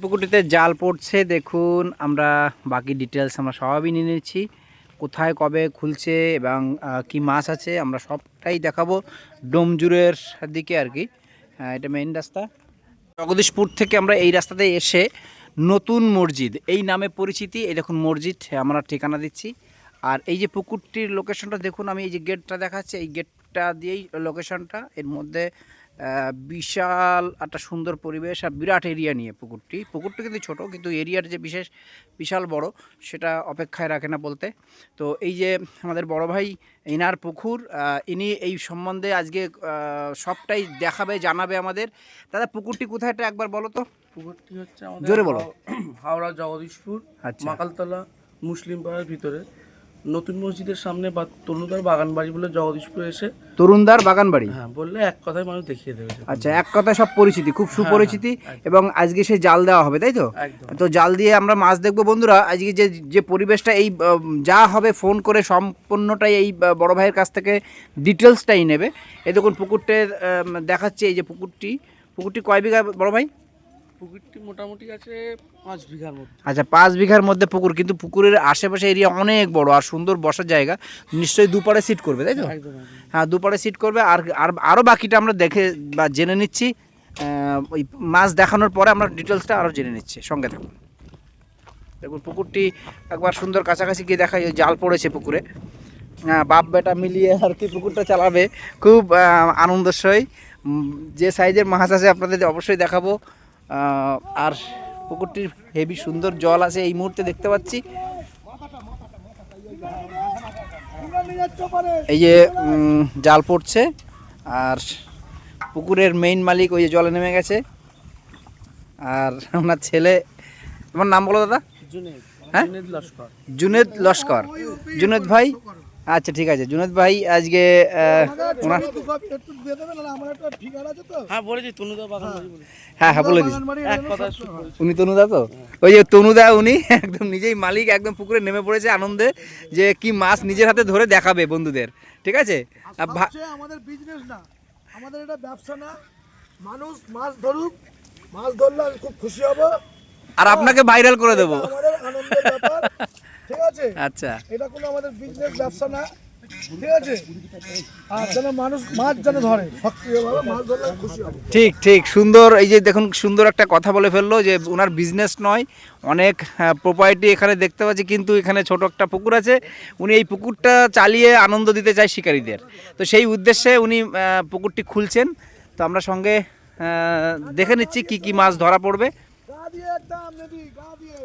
পুকুরটিতে জাল পড়ছে, দেখুন, আমরা বাকি ডিটেলস আমরা সবই নিয়ে নিচ্ছি। কোথায় কবে খুলছে এবং কি মাছ আছে আমরা সবটাই দেখাবো ডোমজুরের দিকে আর কি। এটা মেইন রাস্তা। জগদীশপুর থেকে আমরা এই রাস্তাতে এসে নতুন মসজিদ, এই নামে পরিচিতি, এই দেখুন মসজিদ, আমরা ঠিকানা দিচ্ছি। আর এই যে পুকুরটির লোকেশনটা দেখুন আমি এই যে গেটটা দেখাচ্ছি এই গেটটা দিয়েই লোকেশনটা এর মধ্যে বিশাল একটা সুন্দর পরিবেশ আর বিরাট এরিয়া নিয়ে পুকুরটি। পুকুরটি কিন্তু ছোট কিন্তু এরিয়ার যে বিশেষ বিশাল বড় সেটা অপেক্ষায় রাখে না বলতে। তো এই যে আমাদের বড় ভাই ইনার পুকুর ইনি এই সম্বন্ধে আজকে সবটাই দেখাবে জানাবে আমাদের। দাদা পুকুরটি কোথায় এটা একবার বলো তো। পুকুরটি হচ্ছে জোরে বলো। হাওড়া জগদীশপুর আচ্ছা। মাকালতলা মুসলিম পাড়ার ভিতরে। নতুন মসজিদের সামনে বা তরুণদার বাগান বাড়ি বলে জগদীশপুর এসে তরুণদার বাগানবাড়ি? হ্যাঁ বললে এক কথায় মানুষ দেখিয়ে দেবে আচ্ছা এক কথায় সব পরিচিতি খুব সুপরিচিতি এবং আজকে সে জাল দেওয়া হবে তাই তো? তো জাল দিয়ে আমরা মাছ দেখব বন্ধুরা। আজকে যে যে পরিবেশটা এই যা হবে ফোন করে সম্পূর্ণটাই এই বড় ভাইয়ের কাছ থেকে ডিটেলসটাই নেবে। এই দেখুন পুকুরটের দেখাচ্ছে এই যে পুকুরটি। পুকুরটি কয় বিঘা বড় ভাই? পুকুরটি মোটামুটি আছে পাঁচ বিঘার মধ্যে। আচ্ছা পাঁচ বিঘার মধ্যে পুকুর কিন্তু পুকুরের আশেপাশে এরিয়া অনেক বড় আর সুন্দর বসার জায়গা নিশ্চয়ই দুপারে সিট করবে তাই তো। হ্যাঁ দুপারে সিট করবে আর আর আরও বাকিটা আমরা দেখে বা জেনে নিচ্ছি। ওই মাছ দেখানোর পরে আমরা ডিটেলসটা আরও জেনে নিচ্ছি সঙ্গে থাকুন। দেখুন পুকুরটি একবার সুন্দর কাছাকাছি গিয়ে দেখা জাল পড়েছে পুকুরে। হ্যাঁ, বাপ বেটা মিলিয়ে আর কি পুকুরটা চালাবে খুব আনন্দসই। যে সাইজের মাছ আছে আপনাদের অবশ্যই দেখাবো। আর পুকুরটির হেভি সুন্দর জল আছে এই মুহূর্তে দেখতে পাচ্ছি। এই যে জাল পড়ছে আর পুকুরের মেইন মালিক ওই যে জলে নেমে গেছে। আর ওনার ছেলে তোমার নাম বলো দাদা? জুনেদ হ্যাঁ? জুনেদ লস্কর। জুনেদ লস্কর। জুনেদ ভাই? আচ্ছা ঠিক আছে। জুনেদ ভাই আজকে হ্যাঁ বলেছি তনুদা বাগান বাড়ি বলে হ্যাঁ হ্যাঁ বলে শুরু উনি তনুদা তো? ওই যে তনুদা উনি একদম নিজেই মালিক একদম পুকুরে নেমে পড়েছে আনন্দে যে কি মাছ নিজের হাতে ধরে দেখাবে বন্ধুদের। ঠিক আছে? আমাদের বিজনেস না। আমাদের এটা ব্যবসা না। মানুষ মাছ ধরুক মাছ ধরলে আমি খুব খুশি হব। আর আপনাকে ভাইরাল করে দেবো। আমাদের আনন্দের ব্যাপার। ঠিক আছে? আচ্ছা। এটা কোনো আমাদের বিজনেস ব্যবসা না। ঠিক আছে? আর যেন মানুষ মাছ যেন ধরে। সক্রিয়ভাবে মাছ ধরলে খুশি হব। ঠিক ঠিক। সুন্দর এই যে দেখুন সুন্দর একটা কথা বলে ফেলল যে ওনার বিজনেস নয়। অনেক প্রপার্টি এখানে দেখতে পাচ্ছি কিন্তু এখানে ছোট একটা পুকুর আছে। উনি এই পুকুরটা চালিয়ে আনন্দ দিতে চায় শিকারীদের। তো সেই উদ্দেশ্যে উনি পুকুরটি খুলছেন। তো আমরা সঙ্গে দেখে নিচ্ছি কি কি মাছ ধরা পড়বে। গা দিয়ে একদম গা দিয়ে।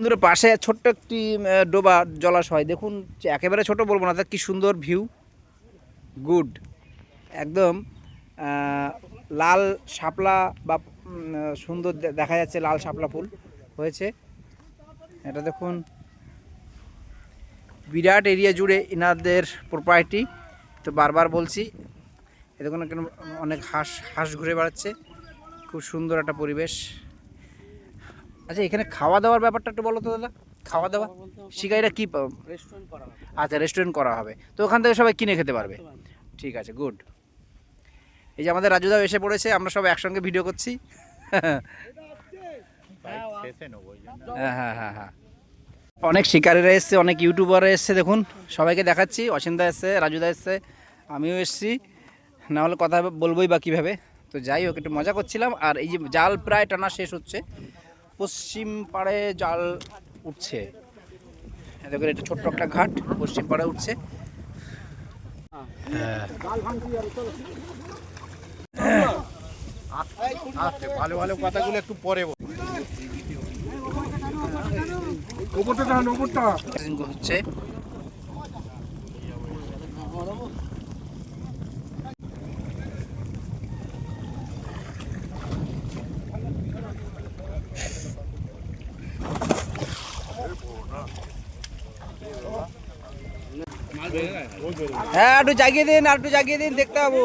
সুন্দর পাশে ছোট্ট একটি ডোবা জলাশয়। দেখুন, একেবারে ছোট বলব না তার কি সুন্দর ভিউ গুড একদম লাল শাপলা বা সুন্দর দেখা যাচ্ছে লাল শাপলা ফুল হয়েছে। এটা দেখুন, বিরাট এরিয়া জুড়ে ইনাদের প্রপার্টি তো বারবার বলছি, এ দেখুন অনেক হাঁস হাঁস ঘুরে বেড়াচ্ছে। খুব সুন্দর একটা পরিবেশ। আচ্ছা এখানে খাওয়া দাওয়ার ব্যাপারটা একটু বলো তো দাদা। খাওয়া দাওয়া শিকারীরা কি পা- রেস্টুরেন্ট করা আচ্ছা রেস্টুরেন্ট করা হবে। তো ওখান থেকে সবাই কিনে খেতে পারবে। ঠিক আছে গুড এই যে আমাদের রাজুদাও এসে পড়েছে আমরা সব একসঙ্গে ভিডিও করছি। হ্যাঁ হ্যাঁ হ্যাঁ হ্যাঁ। অনেক শিকারীরা এসছে অনেক ইউটিউবাররা এসছে দেখুন। সবাইকে দেখাচ্ছি অসিন্দা এসছে রাজুদা এসছে আমিও এসছি। না হলে কথা বলবোই বা কীভাবে। তো যাই হোক একটু মজা করছিলাম। আর এই যে জাল প্রায় টানা শেষ হচ্ছে। পশ্চিম পাড়ে জাল উঠছে। দেখুন এটা ছোট্ট একটা ঘাট পশ্চিম পাড়ে উঠছে। ভালো ভালো কথাগুলো একটু পরে। হচ্ছে। হ্যাঁ একটু জাগিয়ে দিন আর একটু জাগিয়ে দিন দেখতে পাবো।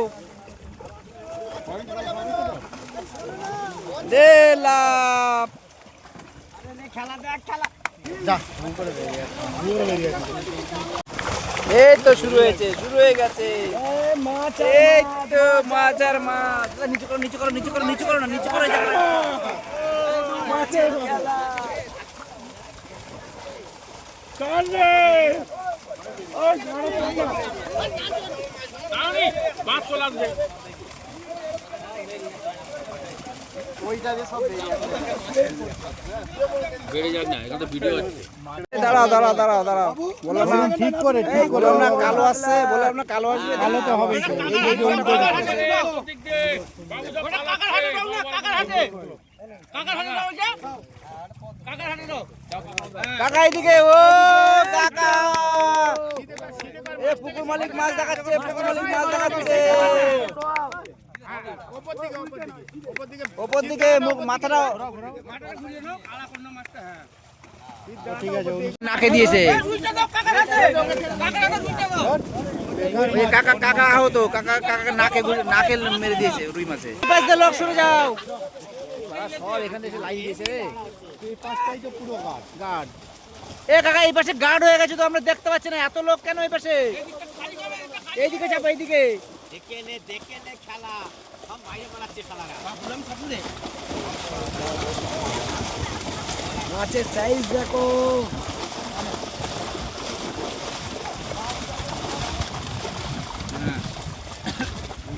এই তো শুরু হয়েছে শুরু হয়ে গেছে। মাছ এই তো মাছ আর মাছ। নিচু করো নিচু করো নিচু করো নিচু করো না নিচু করো মাছের খেলা দাঁড়াও দাঁড়াও দাঁড়াও দাঁড়াও। বললাম না ঠিক করে ঠিক বললাম না কালো আসছে বললাম না কালো আসবে। কালো তো হবে কাকা এদিকে ও কাকা। এ পুকুর মালিক মাছ দেখাচ্ছে পুকুর মালিক মাছ দেখাচ্ছে। ওপর দিকে মুখ মাথাটা নাকে দিয়েছে। কাকা কাকা হতো কাকা কাকা নাকে নাকে মেরে দিয়েছে রুই মাছে। লোক সরে যাও। সব এখানে এসে লাইন দিয়েছে। পাঁচটাই তো পুরো রে গার্ড। এ কাকা এই পাশে গার্ড হয়ে গেছে তো আমরা দেখতে পাচ্ছি না এত লোক কেন এই পাশে? এইদিকে চাপ এইদিকে। মাছের সাইজ দেখো।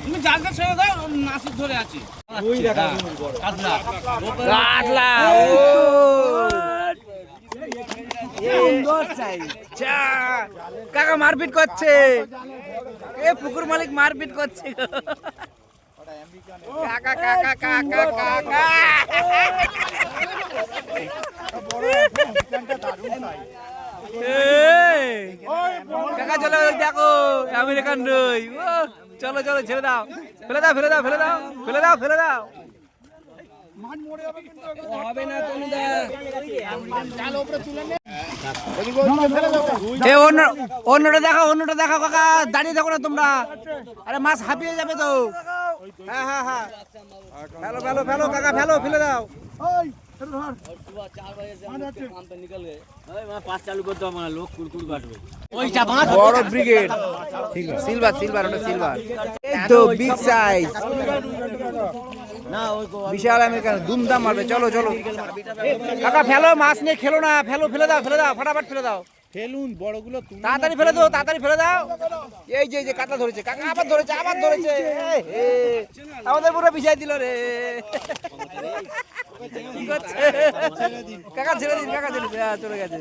তুমি জালটা ছেড়ে দাও নাসির ধরে আছি। কাতলা। ও সুন্দর সাইজ চা কাকা মারপিট করছে। এ, পুকুর মালিক মারপিট করছে। কাকা কাকা কাকা কাকা। কাকা, চলো দেখো, আমেরিকান ও, চলো চলো, ছেড়ে দাও। ফেলে দাও ফেলে দাও ফেলে দাও ফেলে দাও ফেলে দাও। এ, অন্য অন্যটা দেখাও অন্যটা দেখাও, কাকা, দাঁড়িয়ে দেখো না তোমরা। আরে, মাছ হাঁপিয়ে যাবে তো। হ্যাঁ হ্যাঁ হ্যাঁ। ফেলো ফেলো ফেলো, কাকা, ফেলো, ফেলে দাও। বড় ব্রিগেড। সিলভার সিলভার ওটা সিলভার তো বিগ সাইজ বিশাল আমেরিকান দুমদাম মারবে। চলো চলো। কাকা ফেলো মাছ নিয়ে খেলো না। ফেলো ফেলে দাও ফেলে দাও ফটাফট ফেলে দাও। ফেলুন বড়গুলো তাড়াতাড়ি ফেলে দাও তাড়াতাড়ি ফেলে দাও। এই যে এই যে কাটা ধরেছে কাকা আবার ধরেছে আবার ধরেছে। আমাদের পুরো বিছাই দিল রে। কাকা ছেড়ে দিন কাকা ছেড়ে দিন। হ্যাঁ, চলে গেছে।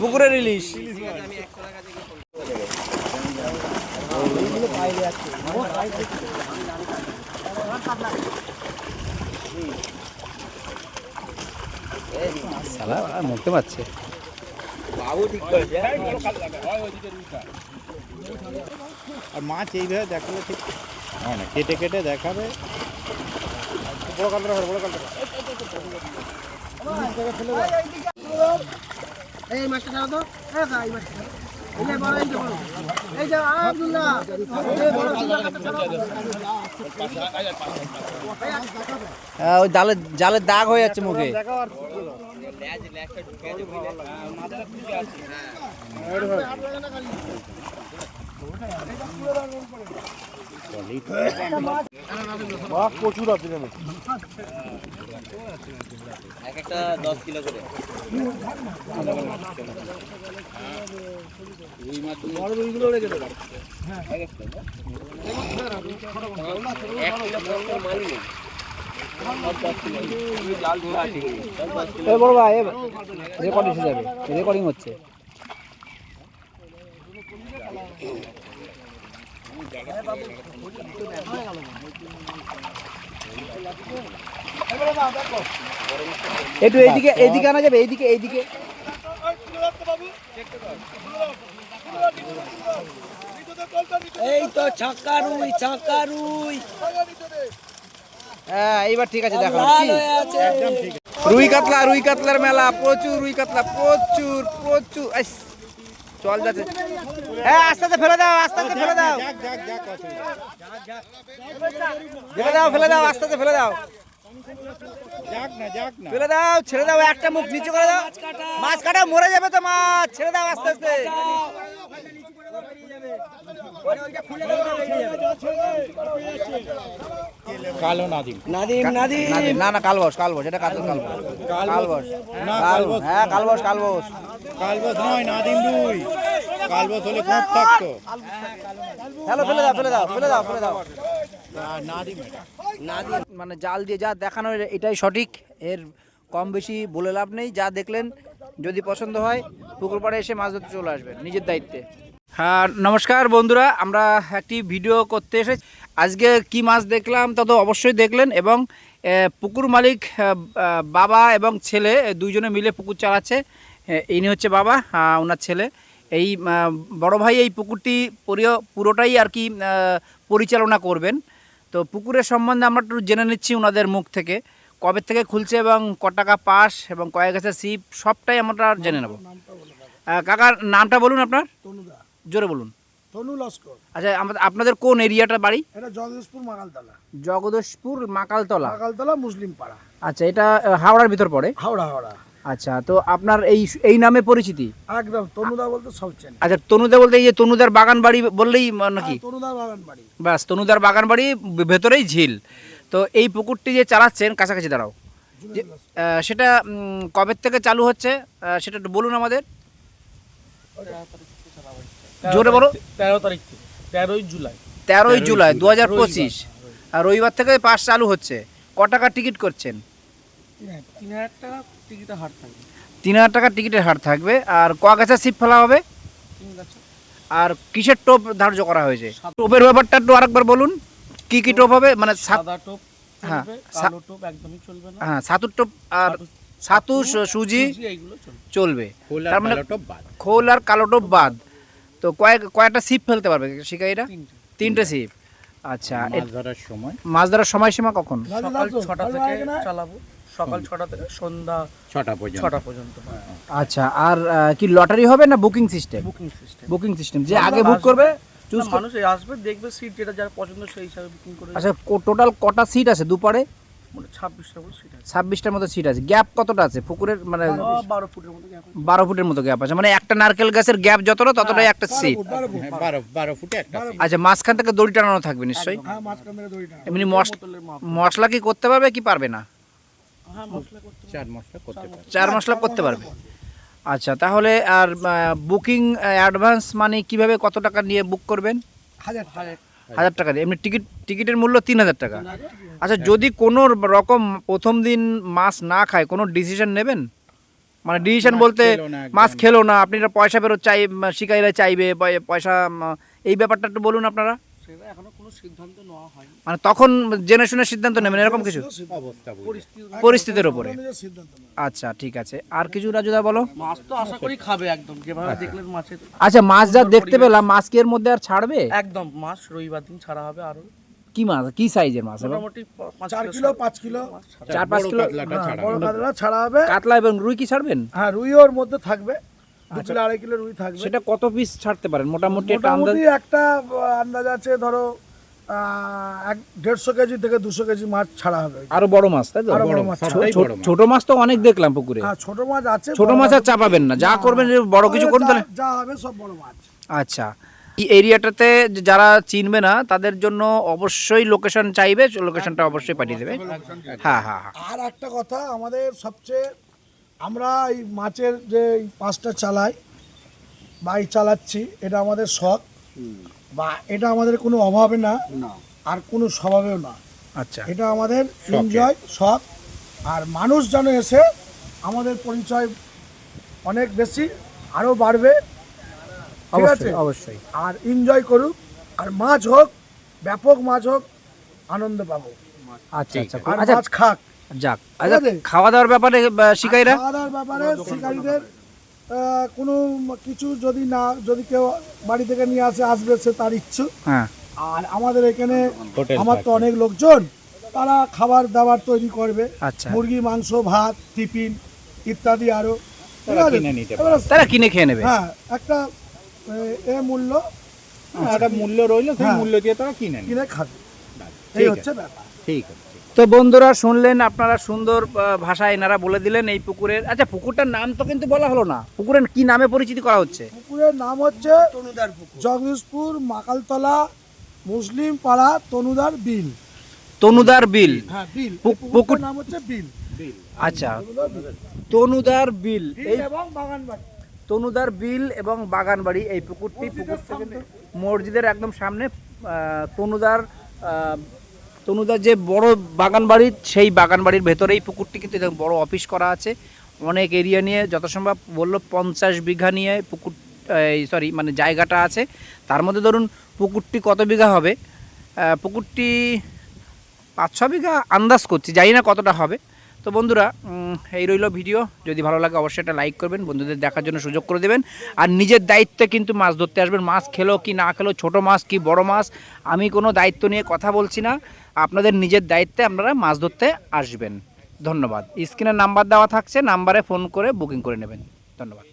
পুকুরের ইলিশ। মরতে পারছে আর মাছ এইভাবে দেখালে ঠিক। হয় না কেটে কেটে দেখাবে। বড় কালটা বড় কালটা এই মাছটা ছাড়া তো। এই যা, এই মাছটা ছাড়া। জালের যে বড়, এই যে বড়। এই প্রচুর আছে যেন এ বড় ভাই রেকর্ডিং এসে যাবে। রেকর্ডিং হচ্ছে। একটু এইদিকে এইদিকে আনা যাবে এইদিকে এইদিকে। এই তো ছাক্কা রুই ছাক্কা রুই হ্যাঁ এইবার ঠিক আছে দেখো। রুই কাতলা রুই কাতলার মেলা প্রচুর রুই কাতলা প্রচুর প্রচুর। জল যাচ্ছে হ্যাঁ আস্তে আস্তে ফেলে দাও আস্তে আস্তে ফেলে দাও। ফেলে দাও ফেলে দাও আস্তে আস্তে ফেলে দাও। ফেলে দাও, ছেড়ে দাও, একটা মুখ নিচে করে দাও। মাছ কাটা মরে যাবে তো মাছ। ছেড়ে দাও আস্তে আস্তে কালো নাদিম। নাদিম নাদিম নাদিম, না না কালবস কালবস এটা কাতল কালবস। কালবস। কালবস। হ্যাঁ কালবস কালবস। কালবস নয় নাদিম দুই। কালবস হলে খুব থাকতো। ফেলো ফেলে দাও ফেলে দাও ফেলে দাও ফেলে দাও। আর নাদিম মানে জাল দিয়ে যা দেখানো এটাই সঠিক। এর কম বেশি বলে লাভ নেই। যা দেখলেন যদি পছন্দ হয় পুকুর পাড়ে এসে মাছ ধরতে চলে আসবেন নিজের দায়িত্বে। হ্যাঁ নমস্কার বন্ধুরা, আমরা একটি ভিডিও করতে এসে আজকে কি মাছ দেখলাম তা তো অবশ্যই দেখলেন এবং পুকুর মালিক বাবা এবং ছেলে দুইজনে মিলে পুকুর চালাচ্ছে। ইনি হচ্ছে বাবা ওনার ছেলে। এই বড় ভাই এই পুকুরটি পুরো- পুরোটাই আর কি পরিচালনা করবেন। তো পুকুরের সম্বন্ধে আমরা একটু জেনে নিচ্ছি ওনাদের মুখ থেকে। কবে থেকে খুলছে এবং ক টাকা পাস এবং কয়েক গাছে সিপ, সবটাই আমরা জেনে নেব। কাকার নামটা বলুন আপনার। তনুদা। জোরে বলুন। তনু লস্কর। আচ্ছা আপনাদের কোন এরিয়াটা বাড়ি? এটা জগদীশপুর মাগালতলা জগদীশপুর মাকালতলা। মাগালতলা মুসলিম পাড়া। আচ্ছা এটা হাওড়ার ভিতর পড়ে? হাওড়া হাওড়া। আচ্ছা তো আপনার এই এই নামে পরিচিতি? একদম তনুদা বলতে সব চেনে। আচ্ছা তনুদা বলতে এই যে তনুদার বাগান বাড়ি বললেই নাকি? তনুদা বাগান বাড়ি। ব্যাস তনুদার বাগান বাড়ি ভেতরেই ঝিল। তো এই পুকুরটি যে চালাচ্ছেন কাছাকাছি দাঁড়াও। সেটা কবে থেকে চালু হচ্ছে? সেটা একটু বলুন আমাদের। জোরে বলো। তেরো তারিখ থেকে তেরোই জুলাই। তেরোই জুলাই দু হাজার পঁচিশ। আর রবিবার থেকে পাস চালু হচ্ছে। ক টাকার টিকিট করছেন? তিন হাজার টাকা টিকিটে হাট থাকবে। তিন হাজার টাকার টিকিটের হার থাকবে। আর ক গাছা সিপ ফেলা হবে? আর কিসের টোপ ধার্য করা হয়েছে? টোপের ব্যাপারটা একটু আরেকবার বলুন। কি কি টোপ হবে? মানে সাত সাদা টোপ হ্যাঁ, কালো টোপ একদমই চলবে না। হ্যাঁ সাতুর টোপ আর সাতু সু- সুজি চলবে। তার আর মানে কালো খোল আর কালো টোপ বাদ। তো কয়েক কয়েকটা সিপ ফেলতে পারবে শিকারীরা? তিনটে। তিনটে সিপ। আচ্ছা মাছ ধরার সময়। মাছ ধরার সময়সীমা কখন? সকাল ছটা থেকে চালাবো। সকাল ছটা থেকে সন্ধ্যা ছটা পর্যন্ত। ছটা পর্যন্ত। আচ্ছা আর কি লটারি হবে না booking system? Booking system. Booking system. যে আগে বুক করবে চুজ মানুষ আসবে দেখবে সিট যেটা যার পছন্দ সেই হিসাবে বুকিং করে আচ্ছা টোটাল কটা সিট আছে দুপারে মানে ছাব্বিশটার মতো সিট আছে। গ্যাপ কতটা আছে? পুকুরের মানে বারো ফুটের মতো gap বারো ফুটের মতো গ্যাপ আছে। মানে একটা নারকেল গাছের গ্যাপ যতটা ততটাই একটা সিট হ্যাঁ, বারো বারো ফুটে। একটা আচ্ছা মাঝখান থেকে দড়ি টানানো থাকবে নিশ্চয়ই? হ্যাঁ এমনি মশ মশলা কি করতে পারবে কি পারবে না? হ্যাঁ মশলা করতে চার মশলা করতে পারে চার মশলা করতে পারবে। আচ্ছা তাহলে আর বুকিং অ্যাডভান্স মানে কীভাবে কত টাকা নিয়ে বুক করবেন? হাজার হাজার হাজার টাকা দিয়ে। এমনি টিকিট টিকিটের মূল্য তিন হাজার টাকা। আচ্ছা যদি কোনো রকম প্রথম দিন মাছ না খায় কোনো ডিসিশন নেবেন? মানে ডিসিশন বলতে। মাছ খেলো না আপনি পয়সা ফেরত চাই শিকারীরা চাইবে পয়সা এই ব্যাপারটা একটু বলুন আপনারা। সেটা এখনও কোনো সিদ্ধান্ত নেওয়া হয়নি। মানে তখন জেনে শুনে সিদ্ধান্ত নেবেন এরকম কিছু? পরিস্থিতির নেয়। আচ্ছা ঠিক আছে। আর কিছু রাজুদা বলো? মাছ তো আশা করি খাবে একদম যেভাবে দেখলেন মাছের। আচ্ছা মাছ যা দেখতে পেলাম মাছ কি এর মধ্যে আর ছাড়বে? একদম মাছ রবিবার দিন ছাড়া হবে আরও কি মাছ? কি সাইজের মাছ? মোটামুটি প- পাঁচ কিলো পাঁচ কিলো। মাছ ছাড়া চার পাঁচ বড় কিলো? কাতলাটা হ্যাঁ, ছাড়া বড় কাতলা ছাড়া হবে। কাতলা এবং রুই কি ছাড়বেন? হ্যাঁ রুই ওর মধ্যে থাকবে। দু কিলো আড়াই কিলো রুই থাকবে। সেটা কত পিস ছাড়তে পারেন? মোটামুটি একটা আন্দাজ একটা আন্দাজ আছে ধরো এক দেড়শো কেজি থেকে দুশো কেজি মাছ ছাড়া হবে। আরও বড় মাছ তাই তো? বড় মাছ। ছোট মাছ তো অনেক দেখলাম পুকুরে। হ্যাঁ ছোট মাছ আছে ছোট মাছ আর চাপাবেন না। যা করবেন বড় কিছু করুন যা- তাহলে যা হবে সব বড় মাছ। আচ্ছা। এই এরিয়াটাতে যারা চিনবে না তাদের জন্য অবশ্যই লোকেশন চাইবে। লোকেশনটা অবশ্যই পাঠিয়ে দেবে। হ্যাঁ হ্যাঁ হ্যাঁ। আর একটা কথা আমাদের সবচেয়ে আমরা এই মাছের যে পাঁচটা চালাই বা এই চালাচ্ছি এটা আমাদের শখ। বা এটা আমাদের কোনো অভাবে না আর কোনো স্বভাবেও না। আচ্ছা। এটা আমাদের এনজয় শখ। আর মানুষ যেন এসে আমাদের পরিচয় অনেক বেশি আরও বাড়বে ঠিক আছে? অবশ্যই। অবশ্যই আর এনজয় করুক আর মাছ হোক ব্যাপক মাছ হোক আনন্দ পাবো। আচ্ছা আচ্ছা। আর আচ্ছা। মাছ খাক। যাক আচ্ছা খাওয়া দাওয়ার ব্যাপারে শিকারীরা? খাওয়া দাওয়ার ব্যাপারে শিকারীদের কোনো কিছু যদি না যদি কেউ বাড়ি থেকে নিয়ে আসে আসবে সে তার ইচ্ছু। হ্যাঁ। আর আমাদের এখানে আমার তো অনেক লোকজন তারা খাবার দাবার তৈরি করবে। আচ্ছা। মুরগি মাংস ভাত টিফিন ইত্যাদি আরও। তারা কিনে নিতে এবারে তারা কিনে খেয়ে নেবে। হ্যাঁ একটা এ- মূল্য একটা মূল্য রইল সেই হ্যাঁ। মূল্য দিয়ে তারা কিনে কিনে খাবে। এই হচ্ছে ব্যাপার। ঠিক আছে। ঠিক তো বন্ধুরা শুনলেন আপনারা সুন্দর ভাষায় এনারা বলে দিলেন এই পুকুরের। আচ্ছা পুকুরটার নাম তো কিন্তু বলা হলো না। পুকুরের কি নামে পরিচিতি করা হচ্ছে? পুকুরের নাম হচ্ছে তনুদার জগদীশপুর মাকালতলা মুসলিম পাড়া তনুদার বিল। তনুদার বিল? হ্যাঁ বিল। পুকুর- নাম হচ্ছে বিল। আচ্ছা। তনুদার বিল। এই এবং বাগানবাড়ি। তনুদার বিল এবং বাগানবাড়ি এই পুকুরটি কিন্তু মসজিদের একদম সামনে তনুদার আহ, তনুদার যে বড় বাগান বাড়ি সেই বাগান বাড়ির ভেতরেই পুকুরটি কিন্তু বড় অফিস করা আছে। অনেক এরিয়া নিয়ে যত সম্ভব বলল পঞ্চাশ বিঘা নিয়ে পুকুর সরি মানে জায়গাটা আছে। তার মধ্যে ধরুন পুকুরটি কত বিঘা হবে? পুকুরটি পাঁচ ছ বিঘা আন্দাজ করছি, জানি না কতটা হবে। তো বন্ধুরা এই রইল ভিডিও। যদি ভালো লাগে অবশ্যই একটা লাইক করবেন, বন্ধুদের দেখার জন্য সুযোগ করে দেবেন। আর নিজের দায়িত্বে কিন্তু মাছ ধরতে আসবেন। মাছ খেলো কি না খেলো, ছোট মাছ কি বড় মাছ, আমি কোনো দায়িত্ব নিয়ে কথা বলছি না। আপনাদের নিজের দায়িত্বে আপনারা মাছ ধরতে আসবেন। ধন্যবাদ। স্ক্রিনের নাম্বার দেওয়া থাকছে, নাম্বারে ফোন করে বুকিং করে নেবেন। ধন্যবাদ।